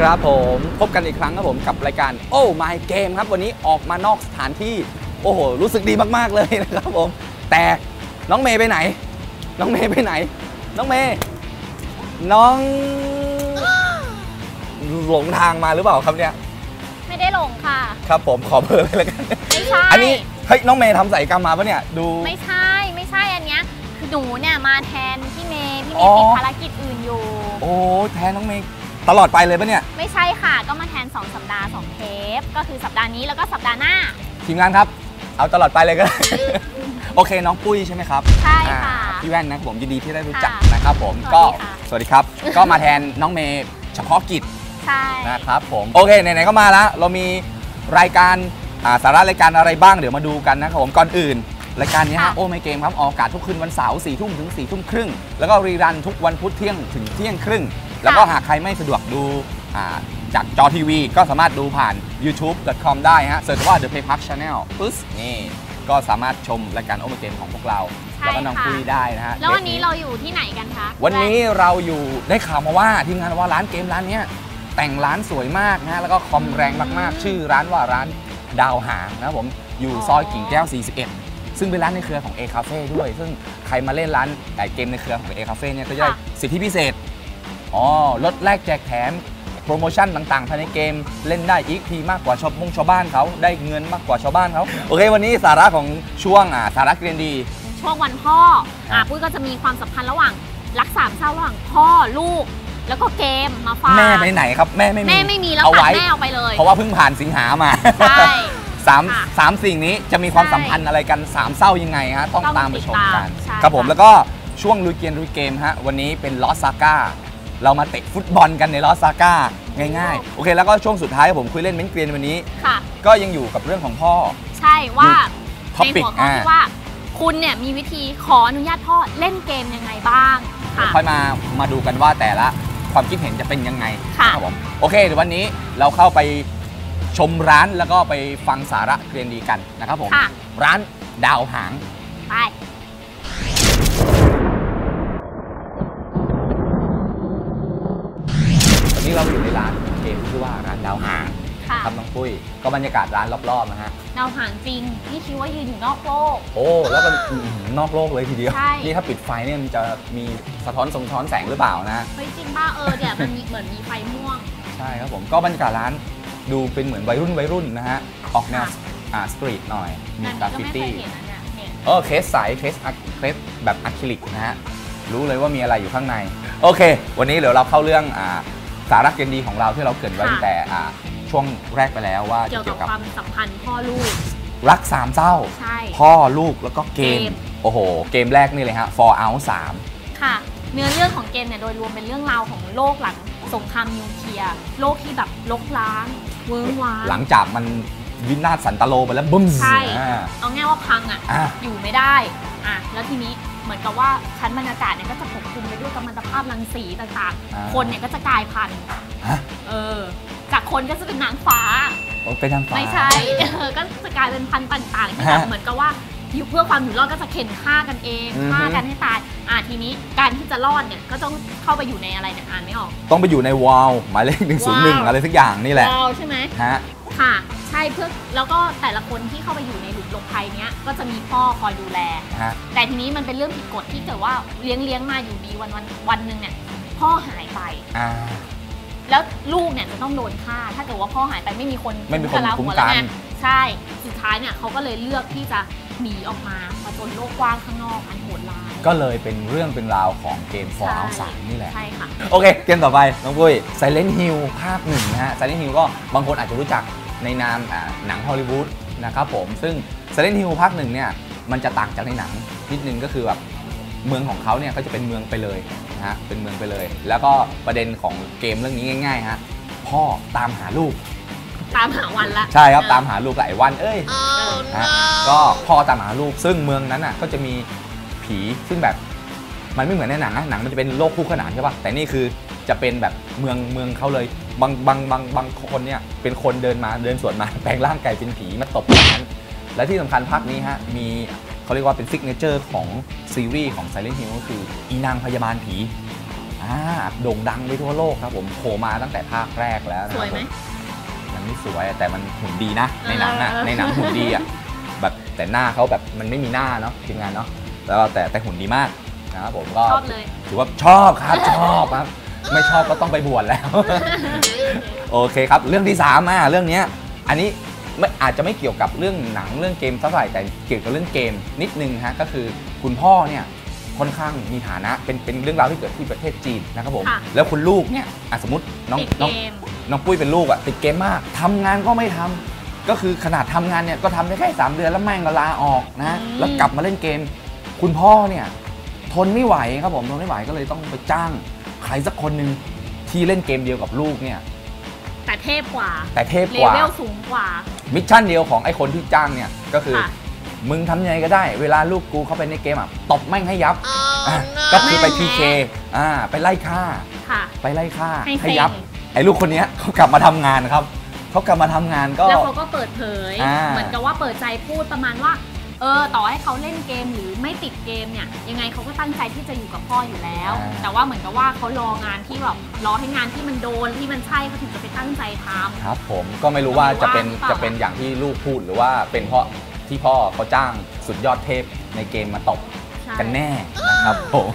ครับผมพบกันอีกครั้งครับผมกับรายการโอ้ My Game ครับ วันนี้ออกมานอกสถานที่ โอ้โห รู้สึกดีมากๆเลยนะครับผม แต่น้องเมย์ไปไหน น้องเมย์ไปไหน น้องเมย์น้องหลงทางมาหรือเปล่าครับเนี่ย ไม่ได้หลงค่ะ ครับผมขอเบอร์เลยแล้วกัน ไม่ใช่ อันนี้เฮ้ยน้องเมย์ทำใส่กรรมมาปะเนี่ยดู ไม่ใช่ไม่ใช่อันเนี้ยคือหนูเนี่ยมาแทนพี่เมย์พี่เมอ๋ย์อติดภารกิจอื่นอยู่ โอ้แทนน้องเมย์ ตลอดไปเลยปะเนี่ย ไม่ใช่ค่ะ ก็มาแทน 2 สัปดาห์ 2 เทป ก็คือสัปดาห์นี้แล้วก็สัปดาห์หน้า ทีมงานครับ เอาตลอดไปเลยก็ได้ โอเค น้องปุ้ยใช่ไหมครับใช่ค่ะอ่าพี่แว่นนะครับผมยินดีที่ได้รู้จักค่ะนะครับผม สวัสดีก็ค่ะ สวัสดีครับ ก็มาแทนน้องเมย์เฉพาะกิจ ใช่ นะครับผมโอเคไหนๆก็มาแล้ว เรามีรายการอ่าสาระรายการอะไรบ้างเดี๋ยวมาดูกันนะครับผมก่อนอื่น รายการนี้ฮะโอ้ไม่เกมครับออกอากาศทุกคืนวันเสาร์สี่ทุ่มถึงสี่ทุ่มครึ่งแล้วก็รีรันทุกวันพุธเที่ยงถึงเที่ยงครึ่ง แล้วก็หากใครไม่สะดวกดูอ่าจากจอทีวีก็สามารถดูผ่าน youtube.com ได้ฮะเสิร์ชว่า The Play Park Channel ปึ๊สนี่ก็สามารถชมรายการโอเมเกมของพวกเราใช่แล้วก็น้องค่ะคุยได้นะฮะ แล้ววันนี้ทปเราอยู่ที่ไหนกันคะ วันนี้เราอยู่ได้ข่าวมาว่าทีมงานว่าร้านเกมร้านเนี้ยแต่งร้านสวยมากนะฮะ แล้วก็คอมแรงมากๆ ชื่อร้านว่าร้านดาวหางนะครับผมอยู่ซอยกิ่งแก้ว 41 ซึ่งเป็นร้านในเครือของ A Cafe ด้วย ซึ่งใครมาเล่นร้านไก่เกมในเครือของ A Cafe เนี่ยก็จะได้สิทธิพิเศษ อ๋อลดแลกแจกแถมโปรโมชั่นต่างๆภายในเกมเล่นได้อีกทีมากกว่าชาวบงชาวบ้านเขาได้เงินมากกว่าชาวบ้านเขาโอเค วันนี้สาระของช่วงอ่าสาระเรียนดี ช่วงวันพ่อครัอะบปุ้ยก็จะมีความสัมพันธ์ระหว่างรักสามเศร้าระหว่างพ่อลูก แล้วก็เกมมาฝากแม่ไปไหนครับแม่ไม่มีแม่ไม่มีแล้วเอาค่ะไว้ แม่เอาไปเลย เพราะว่าเพิ่งผ่านสิงหามาใช่ สามค่ะสามสิ่งนี้จะมีความใช่สัมพันธ์อะไรกันสามเศร้ายังไงฮะต้องต้องตามไปชมกันติดตามใช่ครับผมค่ะ แล้วก็ช่วงลุยเกมลุยเกมฮะวันนี้เป็นลอสซาก้า เรามาเตะฟุตบอลกันในลอสซาก้าง่ายๆ โอเค แล้วก็ช่วงสุดท้ายผมคุยเล่นเม้นเกรียนวันนี้ ค่ะ ก็ยังอยู่กับเรื่องของพ่อ ใช่ว่าท็อในปิกหัวข้ออ่าที่ว่า คุณเนี่ยมีวิธีขออนุญาตพ่อเล่นเกมยังไงบ้างค่ะค่อยมามาดูกันว่าแต่ละความคิดเห็นจะเป็นยังไงค่ะครับผมโอเคเดี๋ยววันนี้เราเข้าไปชมร้านแล้วก็ไปฟังสาระเรียนดีกันนะครับผมค่ะร้านดาวหางไป ค่ะครับน้องปุ้ย ก็บรรยากาศร้านรอบๆนะฮะดาวหางจริงนี่คิดว่ายืนอยู่นอกโลก โอ้แล้วก็อื้อหือนอกโลกเลยทีเดียว ใช่ นี่ถ้าปิดไฟเนี่ยมันจะมีสะท้อนทรงช้อนแสงหรือเปล่านะ เฮ้ยจริงป่ะเออเนี่ยมันมีเหมือนมีไฟม่วง ใช่ครับผมก็บรรยากาศร้านดูเป็นเหมือนวัยรุ่นวัยรุ่นนะฮะ ออกแนวค่ะ อ่าสตรีทหน่อย มีอันกรานี้ก็ฟฟิไม่เคตี้ ยเห็นนะเนี่ยเนี่ยเออเคสใสเคสอะเคสแบบอะคริลิกนะฮะ รู้เลยว่ามีอะไรอยู่ข้างใน โอเค วันนี้เดี๋ยวเราเข้าเรื่องอ่าสาระเกณฑ์ดีของเราที่เราเกรินไว้ค่ะตั้งแต่อ่า ช่วงแรกไปแล้วว่าเกี่ยวเกี่กับยวกับความสัมพันธ์พ่อลูก รักสามเศร้าใช่พ่อลูกแล้วก็เกมเกม โอ้โห เกมแรกนี่เลยฮะ For Out ค่ะ เนื้อเรื่องของเกมเนี่ยโดยรวมเป็นเรื่องราวของโลกหลังสงครามนิวเคลียร์โลกที่แบบลกล้างเวิ้งว้าง3หลังจากมันวินาศสันตโลไปแล้วบึ้มใช่อ่าเอาง่ายว่าพังอะอะอยู่ไม่ได้อะแล้วทีนี้เหมือนกับว่าชั้นบรรยากาศเนี่ยก็จะปกคลุมไปด้วยกัมมันตภาพรังสีต่างอ่าๆคนเนี่ยก็จะกลายพันธุ์ฮะเออ จากคนก็จะเป็นนางฟ้าโอ้เป็นทางฟ้าไม่ใช่เออก็จะกลายเป็นพันธุ์ต่างๆที่แบบฮะเหมือนกับว่าอยู่เพื่อความอยู่รอดก็จะเข็นฆ่ากันเองอือฮึฆ่ากันให้ตายอะทีนี้การที่จะรอดเนี่ยก็ต้องเข้าไปอยู่ในอะไรเนี่ยอ่านไม่ออก ต้องไปอยู่ในวอลหมายเลข101ว้าวอะไรสักอย่างนี่แหละวอลใช่ไหมฮะค่ะใช่เพื่อแล้วก็แต่ละคนที่เข้าไปอยู่ในหลุมหลบภัยเนี้ยก็จะมีพ่อคอยดูแลฮะแต่ทีนี้มันเป็นเรื่องผิดกฎที่เกิดว่าเลี้ยงเลี้ยงมาอยู่ดีวันวันวันหนึ่งเนี่ยพ่อหายไปอ่า แล้วลูกเนี่ยจะต้องโดนฆ่า ถ้าเกิดว่าพ่อหายไปไม่มีคนไม่มีคนแล้วคุ้มหัวแล้วกันไงใช่ สุดท้ายเนี่ยเขาก็เลยเลือกที่จะหนีออกมาผจญโลกกว้างข้างนอกอันโหดร้าย ก็เลยเป็นเรื่องเป็นราวของเกม For ใช่ Out 3นี่แหละ ใช่ค่ะ โอเค เกมต่อไป น้องปุ้ย Silent Hill ภาคหนึ่งนะฮะ Silent Hill ก็บางคนอาจจะรู้จักในนามอ่าหนังฮอลลีวูดนะครับผม ซึ่ง Silent Hill ภาคหนึ่งเนี่ย มันจะต่างจากในหนังนิดนึงก็คือแบบเมืองของเขาเนี่ยก็จะเป็นเมืองไปเลยนะ ฮะเป็นเมืองไปเลย แล้วก็ประเด็นของเกมเรื่องนี้ง่ายๆฮะพ่อตามหาลูก ตามหาวันละ ใช่ครับตามหาลูกหลายวันเอ้ยเออฮะก็พ่อตามหาลูกซึ่งเมืองนั้นอะก็จะมีผีซึ่งแบบมันไม่เหมือนในหนังนะหนังมันจะเป็นโลกคู่ขนานใช่ป่ะแต่นี่คือจะเป็นแบบเมืองเมืองเขาเลยบางบางบางบางคนเนี่ยเป็นคนเดินมาเดินสวนมาแปลงร่างกายเป็นผีมาตบกันนั้นและที่สำคัญภาคนี้ฮะมี เขาเรียกว่าเป็นซิกเนเจอร์ของซีรีส์ของ Silent Hill ก็คืออีนางพยาบาลผีอ่าโด่งดังไปทั่วโลกครับผมโผล่มาตั้งแต่ภาคแรกแล้วนะสวยไหมมันไม่สวยแต่มันหุ่นดีนะ ในหนังอะเออในหนังหุ่นดีอะแบบแต่หน้าเขาแบบมันไม่มีหน้าเนาะทีมงานเนาะแล้วก็แต่แต่หุ่นดีมากนะครับผมก็ชอบเลยถือว่าชอบครับชอบครับ ไม่ชอบก็ต้องไปบวชแล้ว โอเคครับ เรื่องที่3ามอะเรื่องเนี้ยอันนี้ ไม่อาจจะไม่เกี่ยวกับเรื่องหนังเรื่องเกมเท่าไหร่แต่เกี่ยวกับเรื่องเกมนิดนึงฮะก็คือคุณพ่อเนี่ยค่อนข้างมีฐานะเป็นเป็นเรื่องราวที่เกิดที่ประเทศจีนนะครับผมค่ะแล้วคุณลูกเนี่ยอะสมมติน้องติดน้องเกม น้องปุ้ยเป็นลูกอะติดเกมมากทำงานก็ไม่ทำก็คือขนาดทำงานเนี่ยก็ทำได้แค่3เดือนแล้วแม่งก็ลาออกนะอืม แล้วกลับมาเล่นเกม คุณพ่อเนี่ยทนไม่ไหวครับผมทนไม่ไหวก็เลยต้องไปจ้างใครสักคนหนึ่งที่เล่นเกมเดียวกับลูกเนี่ย แต่เทพกว่าแต่เทพเลกว่าเวลสูงกว่า มิชชั่นเดียวของไอ้คนที่จ้างเนี่ยก็คือค่ะมึงทำยังไงก็ได้ เวลาลูกกูเข้าไปในเกมอะตบแม่งให้ยับอะก็คือไปแม่งพีเคอ่าไปไล่ฆ่าค่ะไปไล่ฆ่าให้ให้เซ็งยับ ไอ้ลูกคนเนี้ยเขากลับมาทำงานครับเขากลับมาทำงานก็แล้วเขาก็เปิดเผยอ่าเหมือนกับว่าเปิดใจพูดประมาณว่า เออต่อให้เขาเล่นเกมหรือไม่ติดเกมเนี่ยยังไงเขาก็ตั้งใจที่จะอยู่กับพ่ออยู่แล้ว แต่ว่าเหมือนกับว่าเขารองานที่แบบรอให้งานที่มันโดนที่มันใช่เขาถึงจะไปตั้งใจทำครับ ผมก็ไม่รู้ว่าจะเป็นหรือว่าจะเป็นอย่างที่ลูกพูดหรือว่าเป็นเพราะที่พ่อเขาจ้างสุดยอดเทพในเกมมาตบใช่กันแน่นะครับผม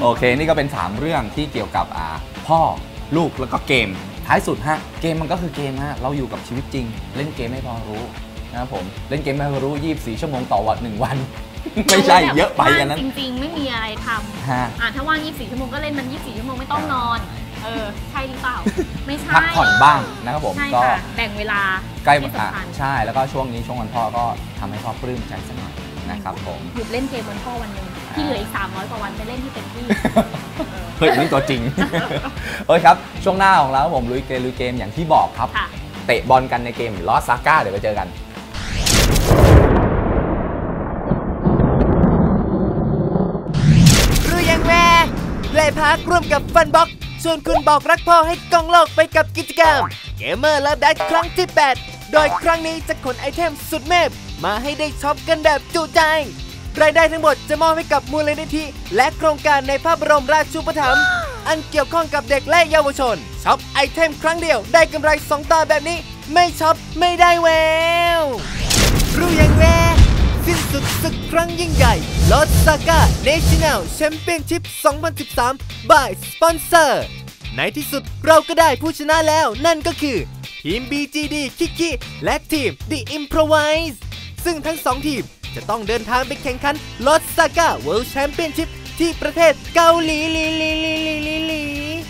โอเค นี่ก็เป็น 3 เรื่องที่เกี่ยวกับอ่าพ่อลูกแล้วก็เกม ท้ายสุดฮะเกมมันก็คือเกมฮะเราอยู่กับชีวิตจริง เล่นเกมไม่พอรู้ นะครับผม เล่นเกมไม่พอรู้ 24 ชั่วโมงต่อวันหนึ่งวัน ไม่ใช่เยอะไปอันนั้น จริงๆ ไม่มีอะไรทำฮะ อะถ้าว่าง 24 ชั่วโมงก็เล่นมัน 24 ชั่วโมงไม่ต้องนอน เออ ใช่หรือเปล่า ไม่ใช่พักผ่อนบ้างนะครับผม ใช่ก็ค่ะ แบ่งเวลาใกล้ที่อะสำคัญใช่ แล้วก็ช่วงนี้ช่วงวันพ่อก็ทำให้พ่อปลื้มใจสักหน่อยนะครับผม หยุดเล่นเกมวันพ่อวันหนึ่งที่เหลืออีก 300 กว่าวันไปเล่นที่เต็มที่เฮ้ยนี่ตัวจริงเฮ้ยครับ ช่วงหน้าของเราผมลุยเกมลุยเกมอย่างที่บอกครับ ค่ะ เตะบอลกันในเกมลอสซาก้าเดี๋ยวไปเจอกัน เพลย์พาร์คร่วมกับฟันบ็อกชวนคุณบอกรักพ่อให้กองโลกไปกับกิจกรรมเกมเมอร์เลิฟดัครั้งที่ 8 โดยครั้งนี้จะขนไอเทมสุดเมพมาให้ได้ช็อปกันแบบจุใจ รายได้ทั้งหมดจะมอบให้กับมูลนิธิ และโครงการในพระบรมราชูปถัมภ์อันเกี่ยวข้องกับเด็กและเยาวชนช็อปไอเทมครั้งเดียวได้กำไรสองต่อแบบนี้ ไม่ช็อปไม่ได้แววรู้ยังแน่ สิ้นสุดศึกครั้งยิ่งใหญ่ลอสซาก้า National Championship 2013 by Sponsor ในที่สุดเราก็ได้ผู้ชนะแล้วนั่นก็คือ ทีม BGD คิกิและทีม The Improvise ซึ่งทั้งสองทีมจะต้องเดินทางไปแข่งขัน Lost Saga World Championship ที่ประเทศเกาหลีลีลีลีลีลีลี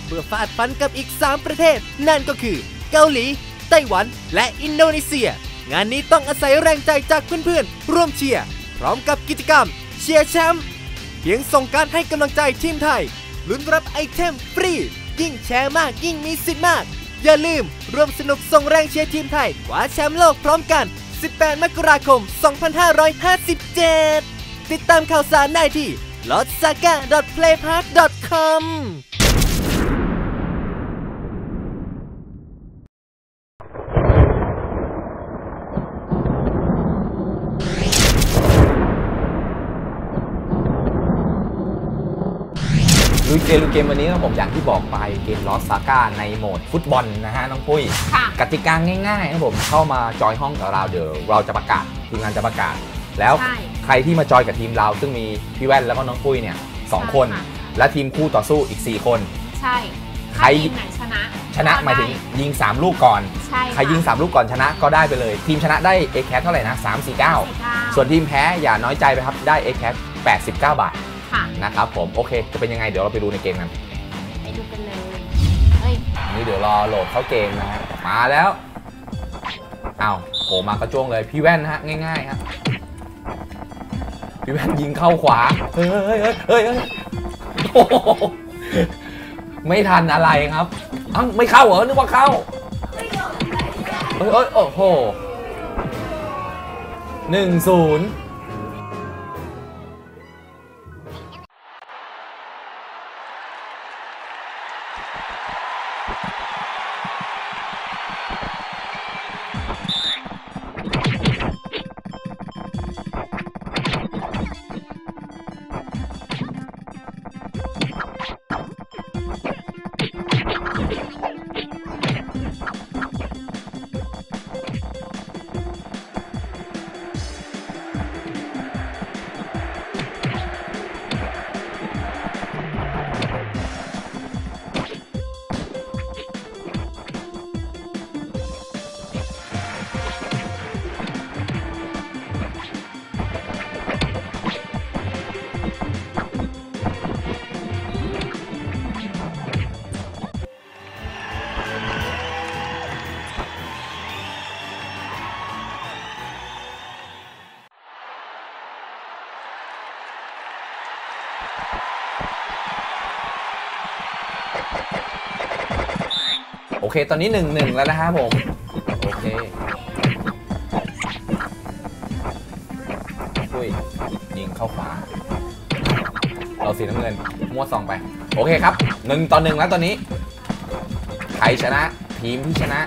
เพื่อฟาดฟันกับอีก 3 ประเทศ นั่นก็คือ เกาหลี ไต้หวัน และอินโดนีเซีย งานนี้ต้องอาศัยแรงใจจากเพื่อนๆ ร่วมเชียร์พร้อมกับกิจกรรม เชียร์แชมป์เพียงส่งการให้กำลังใจทีมไทยลุ้นรับไอเทมฟรี ยิ่งแชร์มากยิ่งมีสิทธิ์มาก อย่าลืมร่วมสนุกส่งแรงเชียร์ทีมไทยคว้าแชมป์โลกพร้อมกัน 18 มกราคม 2557 ติดตามข่าวสารได้ที่ lotsaga.playpark.com ลุยเกมลุยเกมวันนี้ครับผมอย่างที่บอกไปเกมลอสซาก้าในโหมดฟุตบอลนะฮะน้องปุ้ยค่ะกติกาง่ายๆครับผมเข้ามาจอยห้องกับเราเดี๋ยวเราจะประกาศทีมงานจะประกาศ แล้วใช่ใครที่มาจอยกับทีมเรา ซึ่งมีพี่แว่นแล้วก็น้องปุ้ยเนี่ยสองคนใช่ค่ะและทีมคู่ต่อสู้อีก 4 คน ใช่ใครถ้าทีมไหนชนะ ชนะหมายถึงยิง 3 ลูกก่อนใช่ใครยิง 3 ลูกก่อนชนะก็ได้ไปเลย ทีมชนะได้เอแคเท่าไหร่นะ3 4 9สี่เก้าส่วนทีมแพ้อย่าน้อยใจไปครับได้เอแค89 บาท ค่ะนะครับผมโอเคจะเป็นยังไงเดี๋ยวเราไปดูในเกมกันไปดูกันเลยเฮ้ยอันนี้เดี๋ยวรอโหลดเข้าเกมนะฮะมาแล้วอ้าวโผล่มากระจ้วงเลยพี่แว่นนะฮะง่ายๆฮะพี่แว่นยิงเข้าขวาเฮ้ยเฮ้ยเฮ้ยเฮ้ยเฮ้ยโอ้โหไม่ทันอะไรครับอ้าวไม่เข้าเหรอนึกว่าเข้าเฮ้ยเฮ้ยโอ้โหหนึ่งศูนย์ เค ตอนนี้หนึ่งหนึ่งแล้วนะครับผม โอเคอุ้ยยิงเข้าขวา เราสีน้ำเงินมั่วซองไป โอเคครับหนึ่งต่อหนึ่งแล้วตอนนี้ ใครชนะ ทีมที่ชนะ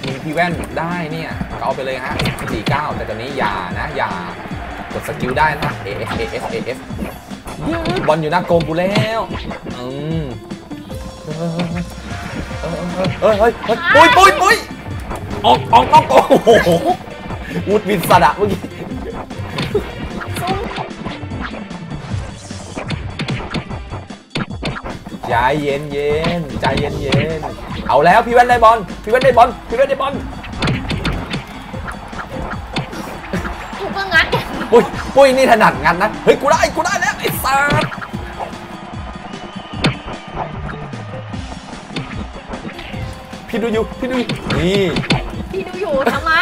ทีมพี่แว่นได้เนี่ย ก็เอาไปเลยฮะ49แต่ตอนนี้อย่านะ อย่ากดสกิลได้นะ AF AF AF บอลอยู่หน้าโกมกูแล้ว อืม เออเออเออเฮ้ยเฮ้ยปุ้ยปุ้ยปุ้ยออกออกนอกโกโอ้โหวูดวินสดะเมื่อกี้ใจเย็นเย็นใจเย็นเย็นเอาแล้วพี่แว่นได้บอลพี่แว่นได้บอลพี่แว่นได้บอลกูก็งัดปุ้ยปุ้ยนี่ถนัดงันนะเฮ้ยกูได้กูได้แล้วไอ้สัส พี่ดูอยู่พี่ดูอยู่นี่พี่ดูอยู่ทำไม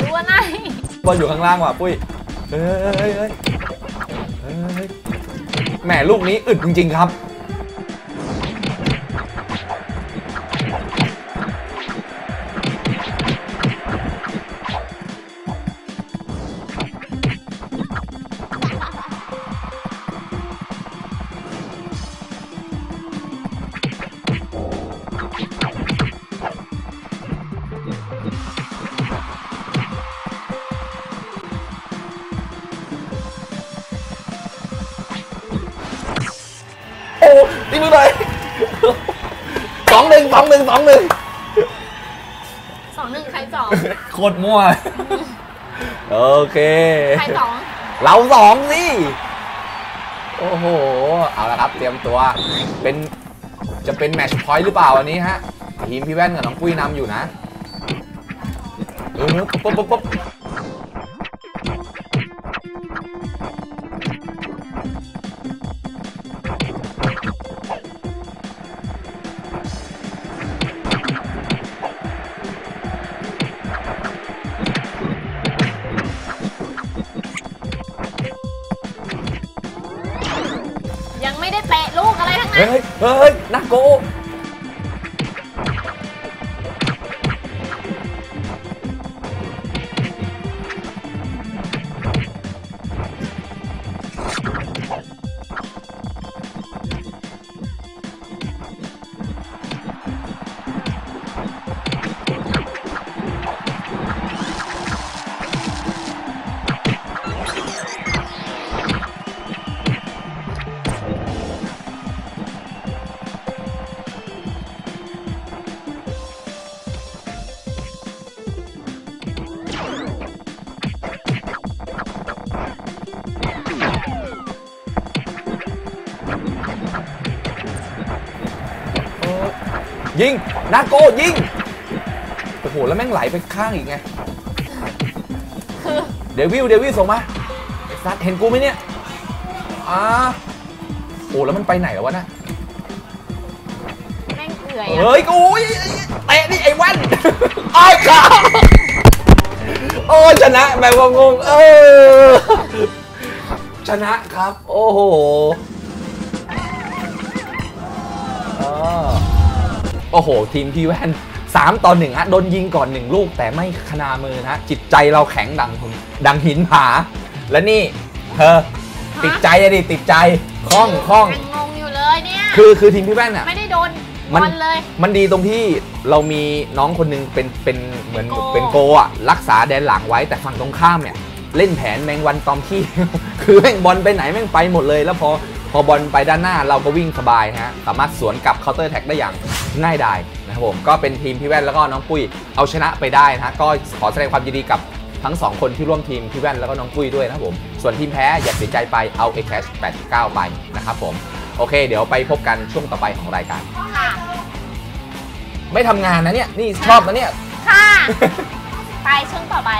ดูอะไรบอลอยู่ข้างล่างว่ะปุ้ยเฮ้ยเฮ้ยเฮ้ยเฮ้ยเฮ้ยแหมลูกนี้อึดจริงๆครับ ตีมือเลยสองหนึ่งสองหนึ่งสองหนึ่งสองหนึ่งใครสองโคตรมั่ว โอเค ใครสองเราสองสิโอ้โห เอาละครับ เตรียมตัว เป็น จะเป็นแมตช์พอยต์หรือเปล่าวันนี้ฮะ ทีมพี่แว่นกับน้องปุ้ยนำอยู่นะเออปุ๊บปุ๊บปุ๊บ ไม่ได้เตะลูกอะไรทั้งนั้น เฮ้ย เฮ้ยนักโก ยิงนาโกยิง โอ้โห แล้วแม่งไหลไปข้างอีกไงคือเดวิลเดวิลส่งมาไอ้ซัดเห็นกูไหมเนี่ยอ่าโอ้แล้วมันไปไหนแล้ววะนะแม่งเอื่อยอะเฮ้ยกูยเตะนี่ไอ้วันอ้ายขาโอ้ชนะแบบงงๆเออชนะครับ โอ้โห โอ้โห ทีมพี่แว่น 3 ต่อ1ฮะโดนยิงก่อน 1 ลูกแต่ไม่ขนามือนะ จิตใจเราแข็งดังดังหินผา และนี่เธอติดใจอะดิติดใจคล้องคล้องยังงงอยู่เลยเนี่ย คือคือทีมพี่แว่นอะไม่ได้โดนมันบอลเลย มันดีตรงที่เรามีน้องคนหนึงเป็นเป็นเหมือนโกเป็นโกอะรักษาแดนหลังไว้แต่ฝั่งตรงข้ามเนี่ยเล่นแผนแมงวันตอมขี้ คือแม่งบอลไปไหนแม่งไปหมดเลย แล้วพอ พอบอลไปด้านหน้าเราก็วิ่งสบายฮะสามารถสวนกลับเคาน์เตอร์แท็กได้อย่างง่ายดายนะครับผมก็เป็นทีมพี่แว่นแล้วก็น้องปุ้ยเอาชนะไปได้นะฮะก็ขอแสดงความยินดีกับทั้งสองคนที่ร่วมทีมพี่แว่นแล้วก็น้องปุ้ยด้วยนะครับผม ส่วนทีมแพ้อย่าเสียใจไปเอา a c a s h 89 ไปนะครับผม โอเค เดี๋ยวไปพบกันช่วงต่อไปของรายการ ค่ะ ไม่ทำงานนะเนี่ย นี่ชอบนะเนี่ย ค่ะ ไปช่วงต่อไป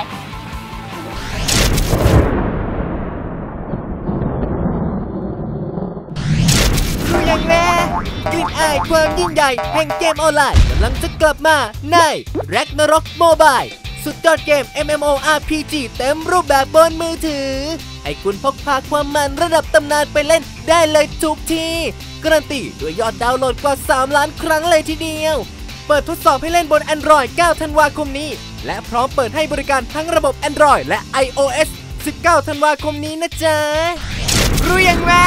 กลิ่นอายความยิ่งใหญ่แห่งเกมออนไลน์กำลังจะกลับมาใน Ragnarok Mobile สุดยอดเกม MMORPG เต็มรูปแบบบนมือถือ ให้คุณพกพาความมันระดับตำนานไปเล่นได้เลยทุกที่การันตีด้วยยอดดาวน์โหลดกว่า 3 ล้านครั้งเลยทีเดียว เปิดทดสอบให้เล่นบน Android 9 ธันวาคมนี้ และพร้อมเปิดให้บริการทั้งระบบ Android และ iOS 19 ธันวาคมนี้นะจ๊ะรู้ยังว่า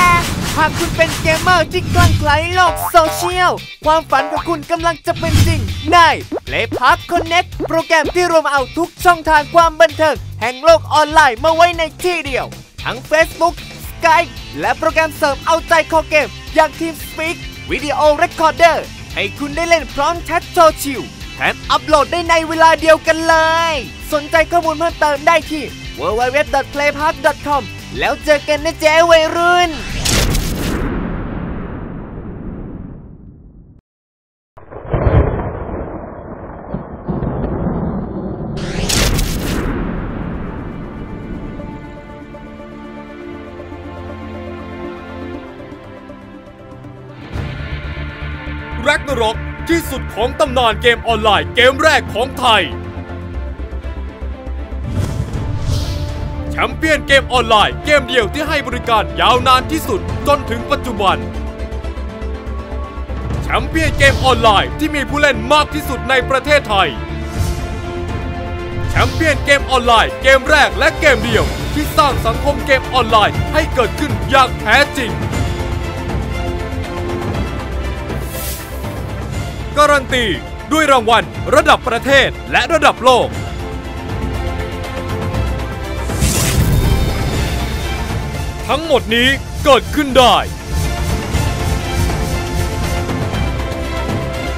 หากคุณเป็นเกมเมอร์ที่คลั่งไคล้โลกโซเชียล ความฝันของคุณกำลังจะเป็นจริงใน Play Park Connect โปรแกรมที่รวมเอาทุกช่องทางความบันเทิงแห่งโลกออนไลน์มาไว้ในที่เดียว ทั้ง Facebook Skype และโปรแกรมเสริมเอาใจคอเกม อย่าง TeamSpeak Video Recorder ให้คุณได้เล่นพร้อมแชทโซเชียลแถมอัปโหลดได้ในเวลาเดียวกันเลย สนใจข้อมูลเพิ่มเติมได้ที่ www.playpark.com แล้วเจอกันนะเจ๊วัยรุ่น ร็กนรกที่สุดของตำนานเกมออนไลน์เกมแรกของไทย แชมเปี้ยนเกมออนไลน์เกมเดียวที่ให้บริการยาวนานที่สุดจนถึงปัจจุบัน แชมเปี้ยนเกมออนไลน์ที่มีผู้เล่นมากที่สุดในประเทศไทย แชมเปี้ยนเกมออนไลน์เกมแรกและเกมเดียวที่สร้างสังคมเกมออนไลน์ให้เกิดขึ้นอย่างแท้จริง การันตี ด้วยรางวัลระดับประเทศและระดับโลก ทั้งหมดนี้เกิดขึ้นได้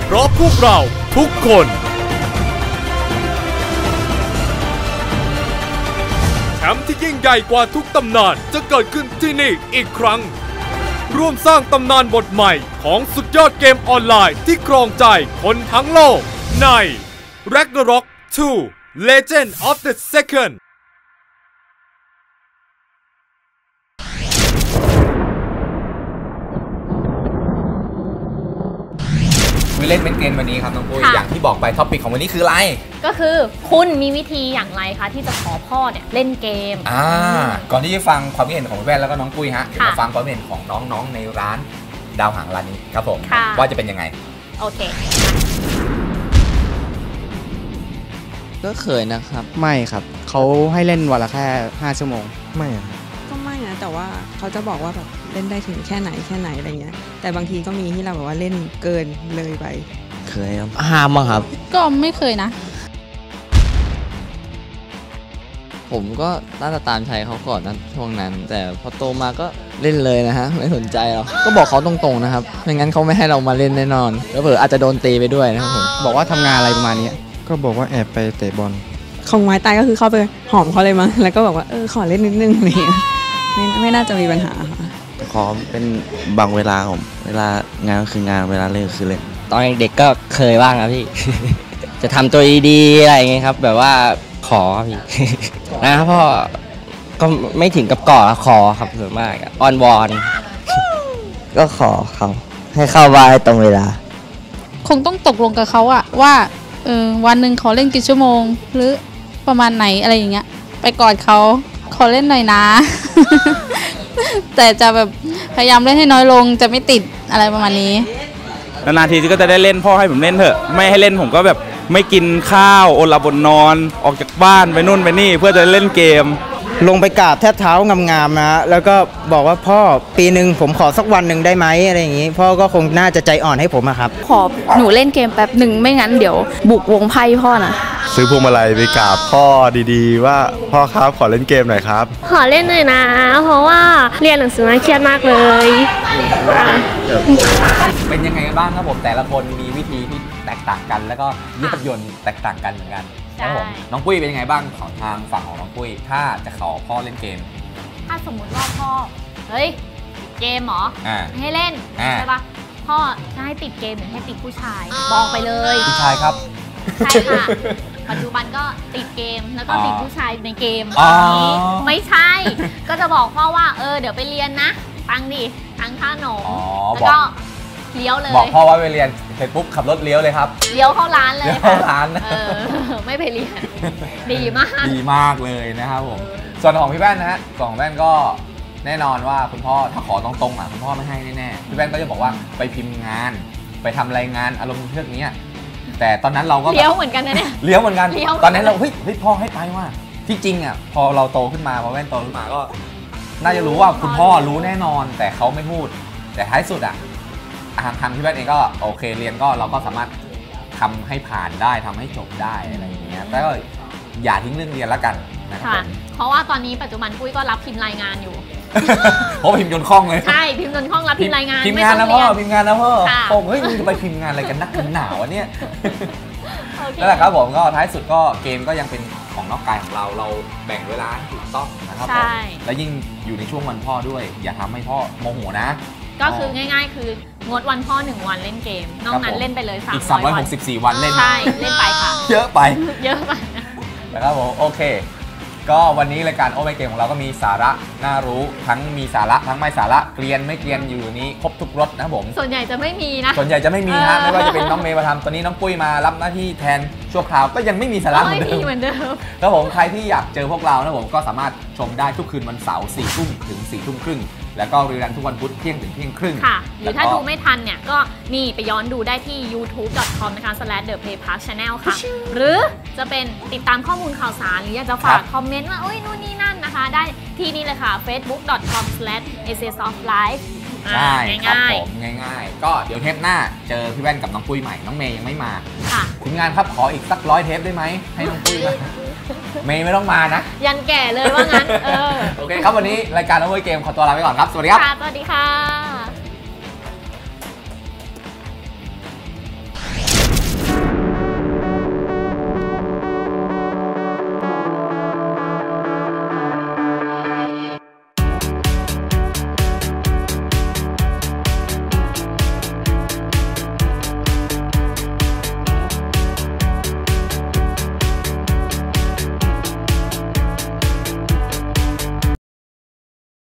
เพราะพวกเราทุกคน แชมป์ที่ยิ่งใหญ่กว่าทุกตำนานจะเกิดขึ้นที่นี่อีกครั้ง ร่วมสร้างตำนานบทใหม่ของสุดยอดเกมออนไลน์ที่ครองใจคนทั้งโลกใน Ragnarok 2 Legend of the Second คุยเล่นเป็นเกมวันนี้ครับน้องปุ้ยค่ะ อย่างที่บอกไปท็อปิกของวันนี้คืออะไรก็คือคุณมีวิธีอย่างไรคะที่จะขอพ่อเนี่ยเล่นเกม อ่าก่อนที่จะฟังความคิดเห็นของพี่แว่นแล้วก็น้องปุ้ยฮะเดี๋ยวค่ะมาฟังความคิดเห็นของน้องๆในร้านดาวหางร้านนี้ครับผมค่ะ ว่าจะเป็นยังไง โอเค ก็เคยนะครับ ไม่ครับ เขาให้เล่นวันละแค่ 5 ชั่วโมง ไม่อะก็ไม่นะ แต่ว่าเขาจะบอกว่าแบบเล่นได้ถึงแค่ไหนแค่ไหนอะไรเงี้ย แต่บางทีก็มีที่เราแบบว่าเล่นเกินเลยไป เคยครับห้ามบ้างครับ ก็ไม่เคยนะ ผมก็น่าจะตามใจเขาก่อนนะช่วงนั้น แต่พอโตมาก็เล่นเลยนะฮะ ไม่สนใจหรอกก็บอกเขาตรงๆนะครับไม่งั้นเขาไม่ให้เรามาเล่นแน่นอน แล้วเผื่ออาจจะโดนตีไปด้วยนะครับผมบอกว่าทำงานอะไรประมาณนี้ก็บอกว่าแอบไปเตะบอล ของไม้ตายก็คือเข้าไปหอมเขาเลยมั้งแล้วก็บอกว่าเออขอเล่นนิดนึงอะไรเงี้ย ไม่ไม่น่าจะมีปัญหาค่ะขอเป็นบางเวลาผมเวลางานก็คืองานเวลาเล่นก็คือเล่นตอนเด็กๆก็เคยบ้างครับพี่ จะทำตัวดีๆอะไรอย่างเงี้ยครับ แบบว่าขอครับพี่ นะครับพ่อก็ไม่ถึงกับก่อขอครับส่วนมากอะอ้อนวอน ก็ขอเขาให้เข้าบ้านให้ตรงเวลา คงต้องตกลงกับเขาอะว่าเออวันหนึ่งขอเล่นกี่ชั่วโมง หรือประมาณไหนอะไรอย่างเงี้ย ไปกอดเขาข อเล่นหน่อยนะ แต่จะแบบพยายามเล่นให้น้อยลงจะไม่ติดอะไรประมาณนี้ นานๆทีก็จะได้เล่นพ่อให้ผมเล่นเถอะ ไม่ให้เล่นผมก็แบบไม่กินข้าวโอลาบนนอน ออกจากบ้านไปนู่นไปนี่ เพื่อจะเล่นเกม ลงไปกราบแทบเท้างามๆนะฮะแล้วก็บอกว่าพ่อปีหนึ่งผมขอสักวันหนึ่งได้ไหมอะไรอย่างนี้ พ่อก็คงน่าจะใจอ่อนให้ผมอะครับ ขอหนูเล่นเกมแป๊บหนึ่งไม่งั้นเดี๋ยว บุกวงไพ่พ่อนะซื้อพวงมาลัยไปกราบพ่อดีๆ ว่าพ่อครับขอเล่นเกมหน่อยครับ ขอเล่นหน่อยนะ เพราะว่าเรียนหนังสือมาเครียดมากเลยอะเป็นยังไงกันบ้างครับผมแต่ละคนมีวิธีที่แตกต่างกัน แล้วก็เยือกยนต์แตกต่างกันเหมือนกัน ครับผมใช่น้องปุ้ยเป็นยังไงบ้างของทางฝั่งของน้องปุ้ย ถ้าจะขอพ่อเล่นเกม ถ้าสมมติว่าพ่อ เฮ้ยติดเกมเหรออ่า ไม่ให้เล่นอ่า ใช่ปะพ่อจะให้ติดเกมหรือให้ติดผู้ชายบอกไปเลย ผู้ชายครับ ใช่ค่ะ ปัจจุบันก็ติดเกมแล้วก็อ๋อติดผู้ชายในเกมอ๋อนี้ไม่ใช่ ก็จะบอกพ่อว่าเออเดี๋ยวไปเรียนนะ ตังค์ดิตังค่าหนมอ๋อแล้วบอกก็ เลี้ยวเลย บอกพ่อว่าไปเรียนเสร็จปุ๊บขับรถเลี้ยวเลยครับ เลี้ยวเข้าร้านเลยเลี้ยวเข้าร้านเออไม่ไปเรียน ดีมาก ดีมากเลยนะครับผม ส่วนของพี่แว่นนะฮะส่วนของแว่นก็แน่นอนว่าคุณพ่อถ้าขอตรงๆอะคุณพ่อไม่ให้แน่ๆพี่แว่นก็จะบอกว่าไปพิมพ์งาน ไปทำรายงานอารมณ์เรื่องนี้ยแต่ตอนนั้นเราก็แบบเลี้ยวเหมือนกันนะเนี่ยเลี้ยวเหมือนกันเลี้ยวตอนนั้นเราเฮ้ยเฮ้ยพ่อให้ไปว่าที่จริงอะพอเราโตขึ้นมาพอแว่นโตขึ้นมาก็ น่าจะรู้ว่าคุณพ่อรู้แน่นอนแต่เขาไม่พูด แต่ท้ายสุดอะ ทางทางพี่แว่นเองก็โอเคเรียนก็เราก็สามารถทำให้ผ่านได้ทำให้จบได้อะไรอย่างเงี้ยแต่ก็อย่าทิ้งเรื่องเรียนละกันนะครับค่ะผมเพราะว่าตอนนี้ปัจจุบันปุ้ยก็รับพิมพ์รายงานอยู่เพราะพิมพ์จนคล่องเลย ใช่ พิมพ์จนห้องรับพิมพ์รายงาน พิมพ์ไม่งานต้นะองพ่อเรียนพิมพ์งานนะพ่อค่ะโอ้เฮ้ยมึงจะไปพิมพ์งานอะไรกันนักกันหนาวะเนี่ยโอเคนั่นแหละครับผมก็ท้ายสุดก็เกมก็ยังเป็นของนอกกายของเราเราแบ่งเวลาให้ถูกต้องนะครับผมใช่และยิ่งอยู่ในช่วงวันพ่อด้วย อย่าทำให้พ่อโมโหนะ ก็คือง่ายๆ คืองดวันพ่อหนึ่งวันเล่นเกม นอกนั้นครับผมเล่นไปเลย300อีกวัน364 วันเล่น ใช่ เล่นไปค่ะ เยอะไป เยอะไปนะครับผมโอเค ก็วันนี้รายการโอเ e เกมของเราก็มีสาระน่ารู้ทั้งมีสาระทั้งไม่สาระเกลียนไม่เกลียนอยู่นี้ครบทุกรสนะครับผม ส่วนใหญ่จะไม่มีนะ ส่วนใหญ่จะไม่มีฮะเออไม่ว่าจะเป็นน้องเมย์มาทำตอนนี้น้องปุ้ยมารับหน้าที่แทนชั่วคราวก็ยังไม่มีสาระเหมืไม่อนเดิมีมเหมือนเดิมครับผมใครที่อยากเจอพวกเรานะผมก็สามารถชมได้ทุกคืนวันเสาร์สี่ทุ่มถึงสี่ทุ่มครึ่ง แล้วก็รีรันทุกวันพุธเที่ยงถึงเที่ยงครึ่งค่ะ หรือถ้าแล้วก็ดูไม่ทันเนี่ย ก็นี่ไปย้อนดูได้ที่ youtube.com นะคะ slash the play park channel ค่ะ หรือจะเป็นติดตามข้อมูลข่าวสาร หรืออยากจะฝากคอมเมนต์ว่าเอ้ยนู่นนี่นั่นนะคะ ได้ที่นี่เลยค่ะ facebook.com slash ssoflife ใช่ครับง่ายผมง่ายๆ ก็เดี๋ยวเทปหน้าเจอพี่แว่นกับน้องปุ้ยใหม่ น้องเมย์ยังไม่มาๆค่ะทีมงานครับขออีกสักร้อยเทปได้ไหมให้น้องปุ้ยมา เมย์ไม่ต้องมานะ ยันแก่เลยว่างั้น เออ โอเคครับวันนี้รายการโอเวอร์เกมขอตัวลาไปก่อนครับ สวัสดีครับ ค่ะ สวัสดีค่ะ